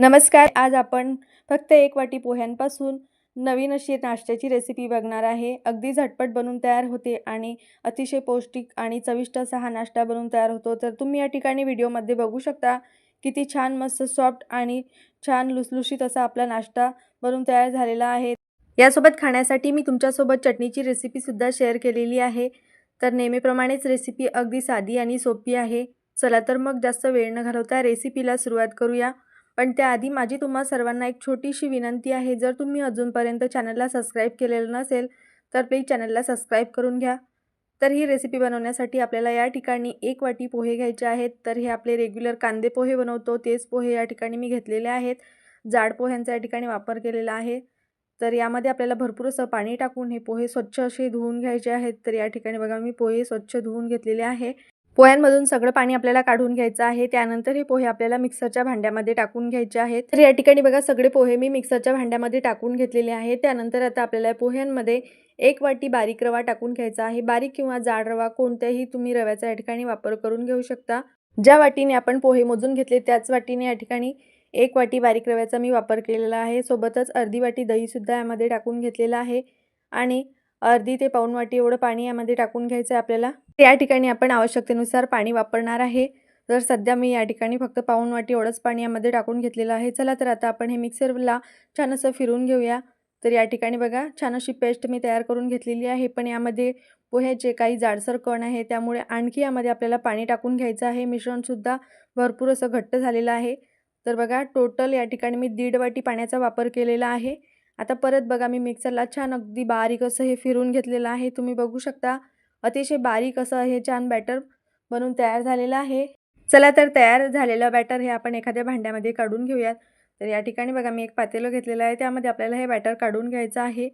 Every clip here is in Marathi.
नमस्कार आज आपण फक्त एक वाटी पोह्यांपासून नवीन अशी नाश्त्याची रेसिपी बघणार आहे. अगदी झटपट बनवून तयार होते आणि अतिशय पौष्टिक आणि चविष्ट असा हा नाश्ता बनवून तयार होतो. तर तुम्ही या ठिकाणी व्हिडिओमध्ये बघू शकता किती छान मस्त सॉफ्ट आणि छान लुसलुशीत असा आपला नाश्ता बनून तयार झालेला आहे. यासोबत खाण्यासाठी मी तुमच्यासोबत चटणीची रेसिपीसुद्धा शेअर केलेली आहे. तर नेहमीप्रमाणेच रेसिपी अगदी साधी आणि सोपी आहे. चला तर मग जास्त वेळ न घालवता रेसिपीला सुरुवात करूया. पण त्याआधी माझी तुम्हा सर्वांना एक छोटीशी विनंती आहे जर तुम्ही अजूनपर्यंत चॅनलला सबस्क्राईब केलेलं नसेल तर प्लीज चॅनलला सबस्क्राईब करून घ्या. तर ही रेसिपी बनवण्यासाठी आपल्याला या ठिकाणी एक वाटी पोहे घ्यायचे आहेत तर हे आपले रेग्युलर कांदे पोहे बनवतो तेच पोहे या ठिकाणी मी घेतलेले आहेत. जाड पोह्यांचा या ठिकाणी वापर केलेला आहे. तर यामध्ये आपल्याला भरपूर असं पाणी टाकून हे पोहे स्वच्छ असे धुवून घ्यायचे आहेत तर या ठिकाणी बघा मी पोहे स्वच्छ धुवून घेतलेले आहे. पोह्यांमधून सगळं पाणी आपल्याला काढून घ्यायचं आहे. त्यानंतर हे पोहे आपल्याला मिक्सरच्या भांड्यामध्ये टाकून घ्यायचे आहेत. तर या ठिकाणी बघा सगळे पोहे मी मिक्सरच्या भांड्यामध्ये टाकून घेतलेले आहे त्यानंतर आता आपल्याला पोह्यांमध्ये एक वाटी बारीक रवा टाकून घ्यायचा आहे. बारीक किंवा जाड रवा कोणत्याही तुम्ही रव्याचा या ठिकाणी वापर करून घेऊ शकता. ज्या वाटीने आपण पोहे मोजून घेतले त्याच वाटीने या ठिकाणी एक वाटी बारीक रव्याचा मी वापर केलेला आहे. सोबतच अर्धी वाटी दहीसुद्धा यामध्ये टाकून घेतलेलं आहे. आणि अर्धी ते पाऊण वाटी एवढं पाणी यामध्ये टाकून घ्यायचं आहे आपल्याला. या ठिकाणी आपण आवश्यकतेनुसार पाणी वापरणार आहे. तर सध्या मी या ठिकाणी फक्त पाऊण वाटी एवढंच पाणी यामध्ये टाकून घेतलेलं आहे. चला तर आता आपण हे मिक्सरला छान असं फिरून घेऊया. तर या ठिकाणी बघा छान अशी पेस्ट मी तयार करून घेतलेली आहे. पण यामध्ये पोह्याचे काही जाडसर कण आहे त्यामुळे आणखी यामध्ये आपल्याला पाणी टाकून घ्यायचं आहे. मिश्रणसुद्धा भरपूर असं घट्ट झालेलं आहे. तर बघा टोटल या ठिकाणी मी दीड वाटी पाण्याचा वापर केलेला आहे. आता परत बघा मी मिक्सरला छान अगदी बारीक असं हे फिरून घेतलेलं आहे. तुम्ही बघू शकता अतिशय बारीक असं हे छान बॅटर बनून तयार झालेलं आहे. चला तर तयार झालेलं बॅटर हे आपण एखाद्या भांड्यामध्ये काढून घेऊयात. तर या ठिकाणी बघा मी एक पातेलं घेतलेलं आहे. त्यामध्ये आपल्याला हे बॅटर काढून घ्यायचं आहे.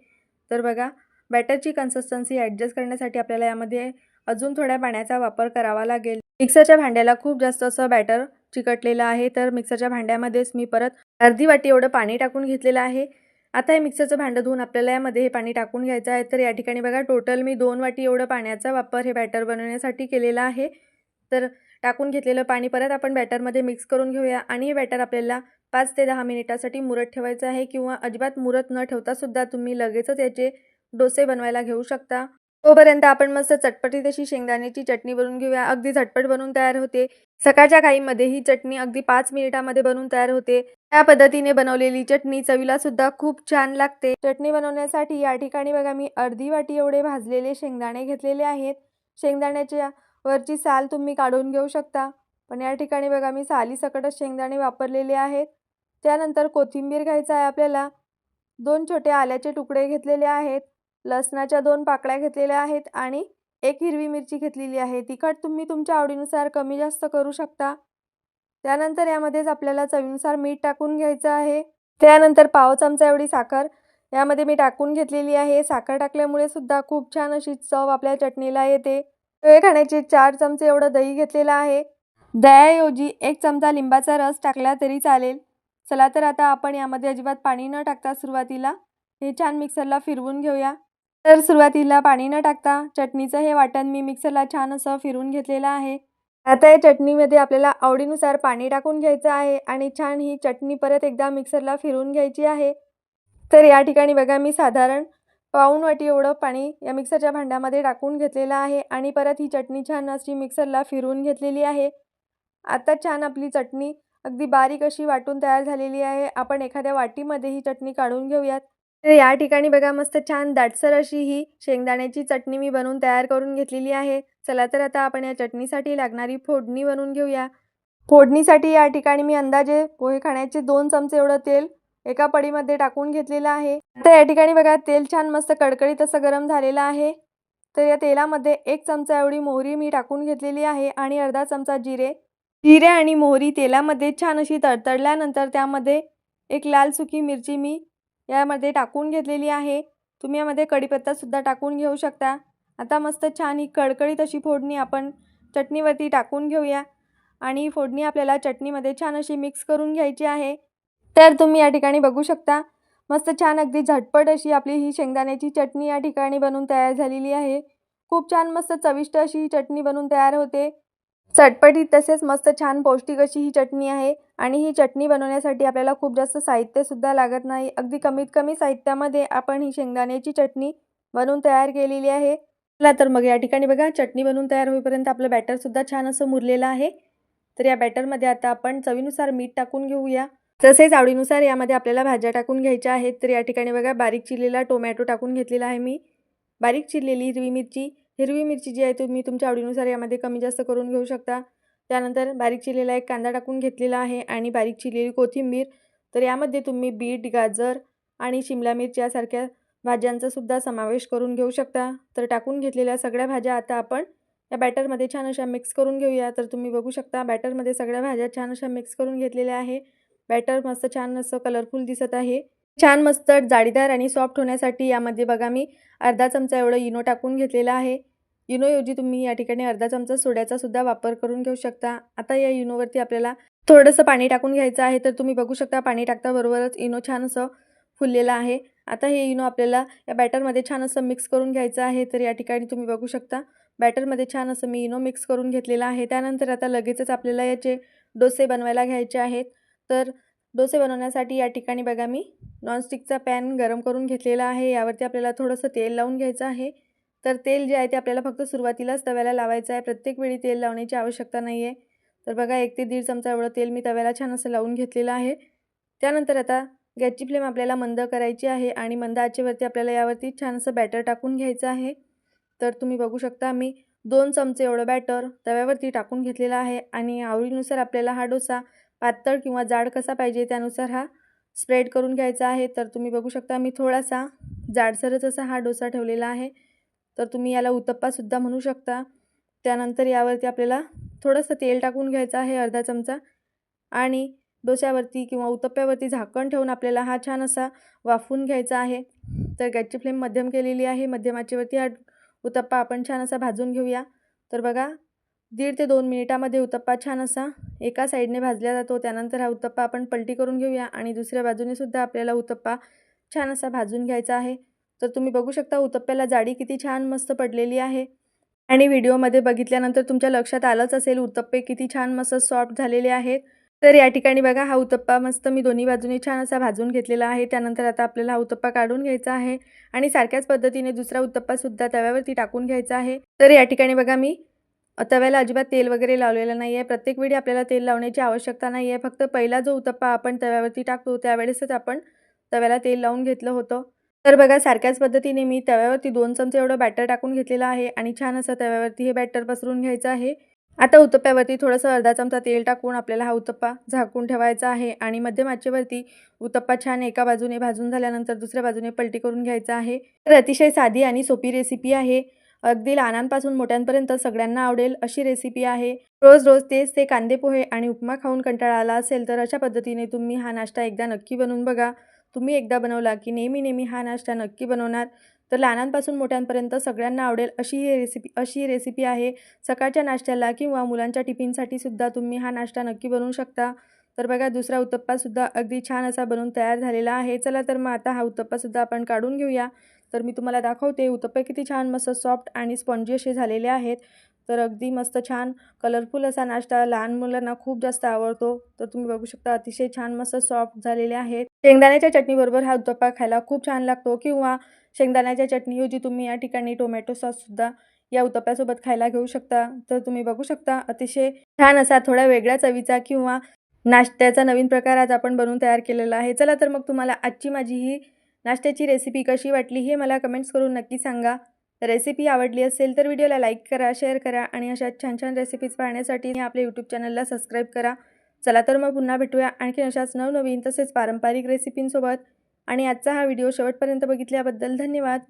तर बघा बॅटरची कन्सिस्टन्सी ॲडजस्ट करण्यासाठी आपल्याला यामध्ये अजून थोड्या पाण्याचा वापर करावा लागेल. मिक्सरच्या भांड्याला खूप जास्त असं बॅटर चिकटलेलं आहे. तर मिक्सरच्या भांड्यामध्येच मी परत अर्धी वाटी एवढं पाणी टाकून घेतलेलं आहे. आता हे मिक्सरचं भांडं धुवून आपल्याला यामध्ये हे पाणी टाकून घ्यायचं आहे. तर या ठिकाणी बघा टोटल मी दोन वाटी एवढं पाण्याचा वापर हे बॅटर बनवण्यासाठी केलेला आहे. तर टाकून घेतलेलं पाणी परत आपण बॅटरमध्ये मिक्स करून घेऊया आणि हे बॅटर आपल्याला पाच ते दहा मिनिटासाठी मुरत ठेवायचं आहे किंवा अजिबात मुरत न ठेवतासुद्धा तुम्ही लगेचच याचे डोसे बनवायला घेऊ शकता. तोपर्यंत आपण मस्त चटपटीत अशी शेंगदाण्याची चटणी बनवून घेऊया. अगदी झटपट बनवून तयार होते. सकाळच्या काहीमध्ये ही चटणी अगदी पाच मिनिटामध्ये बनवून तयार होते. त्या पद्धतीने बनवलेली चटणी चवीला सुद्धा खूप छान लागते. चटणी बनवण्यासाठी या ठिकाणी बघा मी अर्धी वाटी एवढे भाजलेले शेंगदाणे घेतलेले आहेत. शेंगदाण्याच्या वरची साल तुम्ही काढून घेऊ शकता. पण या ठिकाणी बघा मी साली सकटच शेंगदाणे वापरलेले आहेत. त्यानंतर कोथिंबीर घ्यायचा आहे आपल्याला. दोन छोटे आल्याचे तुकडे घेतलेले आहेत. लसणाच्या दोन पाकळ्या घेतलेल्या आहेत आणि एक हिरवी मिरची घेतलेली आहे. तिखट तुम्ही तुमच्या आवडीनुसार कमी जास्त करू शकता. त्यानंतर यामध्येच आपल्याला चवीनुसार मीठ टाकून घ्यायचं आहे. त्यानंतर पाव चमचा एवढी साखर. यामध्ये मी टाकून घेतलेली आहे. साखर टाकल्यामुळे सुद्धा खूप छान अशी चव आपल्या चटणीला येते. पोहे खाण्याचे चार चमचे एवढं दही घेतलेलं आहे. दह्याऐवजी एक चमचा लिंबाचा रस टाकला तरी चालेल. चला तर आता आपण यामध्ये अजिबात पाणी न टाकता सुरुवातीला हे छान मिक्सरला फिरवून घेऊया. तर सुरुवातीला पाणी न टाकता चटणीचं हे वाटण मी मिक्सरला छान असं फिरून घेतलेलं आहे. आता या चटणीमध्ये आपल्याला आवडीनुसार पाणी टाकून घ्यायचं आहे आणि छान ही चटणी परत एकदा मिक्सरला फिरून घ्यायची आहे. तर या ठिकाणी बघा मी साधारण पाऊण वाटी एवढं पाणी या मिक्सरच्या भांड्यामध्ये टाकून घेतलेलं आहे आणि परत ही चटणी छान अशी मिक्सरला फिरून घेतलेली आहे. आता छान आपली चटणी अगदी बारीक अशी वाटून तयार झालेली आहे. आपण एखाद्या वाटीमध्ये ही चटणी काढून घेऊयात. तर या ठिकाणी बघा मस्त छान दाटसर अशी ही शेंगदाण्याची चटणी मी बनवून तयार करून घेतलेली आहे. चला तर आता आपण या चटणीसाठी लागणारी फोडणी बनवून घेऊया. फोडणीसाठी या ठिकाणी मी अंदाजे पोहे खाण्याचे दोन चमचे एवढं तेल एका पडीमध्ये टाकून घेतलेलं आहे. आता या ठिकाणी बघा तेल छान मस्त कडकडीत असं गरम झालेलं आहे. तर या तेलामध्ये एक चमचा एवढी मोहरी मी टाकून घेतलेली आहे आणि अर्धा चमचा जिरे. जिरे आणि मोहरी तेलामध्ये छान अशी तडतडल्यानंतर त्यामध्ये एक लाल सुकी मिरची मी यामध्ये टाकून घेतलेली आहे. तुम्ही यामध्ये कढीपत्तासुद्धा टाकून घेऊ शकता. आता मस्त छान ही कडकडीत अशी फोडणी आपण चटणीवरती टाकून घेऊया. आणि फोडणी आपल्याला चटणीमध्ये छान अशी मिक्स करून घ्यायची आहे. तर तुम्ही या ठिकाणी बघू शकता. मस्त छान अगदी झटपट अशी आपली ही शेंगदाण्याची चटणी या ठिकाणी बनवून तयार झालेली आहे. खूप छान मस्त चविष्ट अशी ही चटणी बनवून तयार होते. चटपटीत तसेच मस्त छान पौष्टिक अशी ही चटणी आहे आणि ही चटणी बनवण्यासाठी आपल्याला खूप जास्त साहित्यसुद्धा लागत नाही. अगदी कमीत कमी साहित्यामध्ये आपण ही शेंगदाण्याची चटणी बनवून तयार केलेली आहे. चला तर मग या ठिकाणी बघा चटणी बनवून तयार होईपर्यंत आपलं बॅटरसुद्धा छान असं मुरलेलं आहे. तर या बॅटरमध्ये आता आपण चवीनुसार मीठ टाकून घेऊया. तसेच आवडीनुसार यामध्ये आपल्याला भाज्या टाकून घ्यायच्या आहेत. तर या ठिकाणी बघा बारीक चिरलेला टोमॅटो टाकून घेतलेला आहे मी. बारीक चिरलेली हिरवी मिरची हिरवी मिरची जी आहे तुम्ही तुमच्या आवडीनुसार यामध्ये कमी जास्त करून घेऊ शकता. त्यानंतर बारीक चिरलेला एक कांदा टाकून घेतलेला आहे आणि बारीक चिरलेली कोथिंबीर. तर यामध्ये तुम्ही बीट गाजर आणि शिमला मिरची यासारख्या भाज्यांचा सुद्धा समावेश करून घेऊ शकता. तर टाकून घेतलेल्या सगळ्या भाज्या आता आपण या बॅटरमध्ये छान अशा मिक्स करून घेऊया. तर तुम्ही बघू शकता बॅटरमध्ये सगळ्या भाज्या छान अशा मिक्स करून घेतलेल्या आहे. बॅटर मस्त छान असं कलरफुल दिसत आहे. छान मस्त जाळीदार आणि सॉफ्ट होण्यासाठी यामध्ये बघा मी अर्धा चमचा एवढं इनो टाकून घेतलेला आहे. इनोऐवजी तुम्ही या ठिकाणी अर्धा चमचा सोड्याचा सुद्धा वापर करून घेऊ शकता. आता या इनोवरती आपल्याला थोडंसं पाणी टाकून घ्यायचं आहे तर तुम्ही बघू शकता पाणी टाकता बरोबरच इनो छान असं फुललेलं आहे. आता हे इनो आपल्याला या बॅटरमध्ये छान असं मिक्स करून घ्यायचं आहे तर या ठिकाणी तुम्ही बघू शकता बॅटरमध्ये छान असं मी इनो मिक्स करून घेतलेलं आहे. त्यानंतर आता लगेचच आपल्याला याचे डोसे बनवायला घ्यायचे आहेत. तर डोसे बनवण्यासाठी या ठिकाणी बघा मी नॉनस्टिकचा पॅन गरम करून घेतलेला आहे. यावरती आपल्याला थोडंसं तेल लावून घ्यायचं आहे. तर तेल जे आहे ते आपल्याला फक्त सुरुवातीलाच तव्याला लावायचं आहे. प्रत्येक वेळी तेल लावण्याची आवश्यकता नाही आहे. तर बघा एक ते दीड चमचा एवढं तेल मी तव्याला छान असं लावून घेतलेलं आहे. त्यानंतर आता गॅसची फ्लेम आपल्याला मंद करायची आहे आणि मंद आचेवरती आपल्याला यावरती छान असं बॅटर टाकून घ्यायचं आहे. तर तुम्ही बघू शकता मी दोन चमचे एवढं बॅटर तव्यावरती टाकून घेतलेलं आहे आणि आवडीनुसार आपल्याला हा डोसा पातळ किंवा जाड कसा पाहिजे त्यानुसार हा स्प्रेड करून घ्यायचा आहे. तर तुम्ही बघू शकता मी थोडासा जाडसरच असा हा डोसा ठेवलेला आहे. तर तुम्ही याला उत्तप्पासुद्धा म्हणू शकता. त्यानंतर यावरती आपल्याला थोडंसं तेल टाकून घ्यायचं आहे अर्धा चमचा. आणि डोस्यावरती किंवा उत्तप्प्यावरती झाकण ठेवून आपल्याला हा छान असा वाफवून घ्यायचा आहे. तर गॅसची फ्लेम मध्यम केलेली आहे. मध्यमाचीवरती हा उत्तप्पा आपण छान असा भाजून घेऊया. तर बघा दीड ते दोन मिनिटामध्ये उत्तप्पा छान असा. एका साईडने भाजला जातो त्यानंतर हा उत्तप्पा आपण पलटी करून घेऊया आणि दुसऱ्या बाजूने सुद्धा आपल्याला उत्तप्पा छान असा भाजून घ्यायचा आहे. तर तुम्ही बघू शकता उत्तप्प्याला जाडी किती छान मस्त पडलेली आहे. आणि व्हिडिओमध्ये बघितल्यानंतर तुमच्या लक्षात आलंच असेल उत्तप्पे किती छान मस्त सॉफ्ट झालेले आहेत. तर या ठिकाणी बघा हा उत्तप्पा मस्त मी दोन्ही बाजूने छान असा भाजून घेतलेला आहे. त्यानंतर आता आपल्याला हा उत्तप्पा काढून घ्यायचा आहे आणि सारख्याच पद्धतीने दुसरा उत्तप्पासुद्धा तव्यावरती टाकून घ्यायचा आहे. तर या ठिकाणी बघा मी तव्याला अजिबात तेल वगैरे लावलेलं नाही आहे प्रत्येक वेळी आपल्याला तेल लावण्याची आवश्यकता नाही आहे फक्त पहिला जो उत्तप्पा आपण तव्यावरती टाकतो त्यावेळेसच आपण तव्याला तेल लावून घेतलं होतं. तर बघा सारख्याच पद्धतीने मी तव्यावरती दोन चमचे एवढं बॅटर टाकून घेतलेलं आहे आणि छान असं तव्यावरती हे बॅटर पसरून घ्यायचं आहे. आता उत्तप्प्यावरती थोडंसं अर्धा चमचा तेल टाकून आपल्याला हा उत्तप्पा झाकून ठेवायचा आहे आणि मध्यम आचेवरती उत्तप्पा छान एका बाजूने भाजून झाल्यानंतर दुसऱ्या बाजूने पलटी करून घ्यायचा आहे. तर अतिशय साधी आणि सोपी रेसिपी आहे. अगदी लहानांपासून मोठ्यांपर्यंत सगळ्यांना आवडेल अशी रेसिपी आहे. रोज रोज तेच ते कांदे पोहे आणि उपमा खाऊन कंटाळा आला असेल तर अशा पद्धतीने तुम्ही हा नाश्ता एकदा नक्की बनवून बघा. तुम्ही एकदा बनवला की नेहमी नेहमी हा नाश्ता नक्की बनवणार. तर लहानांपासून मोठ्यांपर्यंत सगळ्यांना आवडेल अशी ही रेसिपी अशी ही रेसिपी आहे. सकाळच्या नाश्त्याला किंवा मुलांच्या टिफिनसाठी सुद्धा तुम्ही हा नाश्ता नक्की बनवू शकता. तर बघा दुसरा उत्तप्पासुद्धा अगदी छान असा बनवून तयार झालेला आहे. चला तर मग आता हा उत्तप्पासुद्धा आपण काढून घेऊया. तर मी तुम्हाला दाखवते उत्तप्पे किती छान मस्त सॉफ्ट आणि स्पॉन्जी असे झालेले आहेत. तर अगदी मस्त छान कलरफुल असा नाश्ता लहान मुलांना खूप जास्त आवडतो. तर तुम्ही बघू शकता अतिशय छान मस्त सॉफ्ट झालेले आहेत. शेंगदाण्याच्या चटणीबरोबर हा उत्तप्पा खायला खूप छान लागतो किंवा शेंगदाण्याच्या चटणीऐवजी तुम्ही या ठिकाणी टोमॅटो सॉससुद्धा या उत्तप्प्यासोबत खायला घेऊ शकता. तर तुम्ही बघू शकता अतिशय छान असा थोड्या वेगळ्या चवीचा किंवा नाश्त्याचा नवीन प्रकार आज आपण बनवून तयार केलेला आहे. चला तर मग तुम्हाला आजची माझी ही नाश्त्याची रेसिपी कशी वाटली हे मला कमेंट्स करून नक्की सांगा. रेसिपी आवडली असेल तर व्हिडिओला लाईक करा शेअर करा आणि अशा छान छान रेसिपीज पाहण्यासाठी आपल्या यूट्यूब चॅनलला सबस्क्राईब करा. चला तर मग पुन्हा भेटूया आणखी अशाच नवनवीन तसेच पारंपरिक रेसिपींसोबत आणि आजचा हा व्हिडिओ शेवटपर्यंत बघितल्याबद्दल धन्यवाद.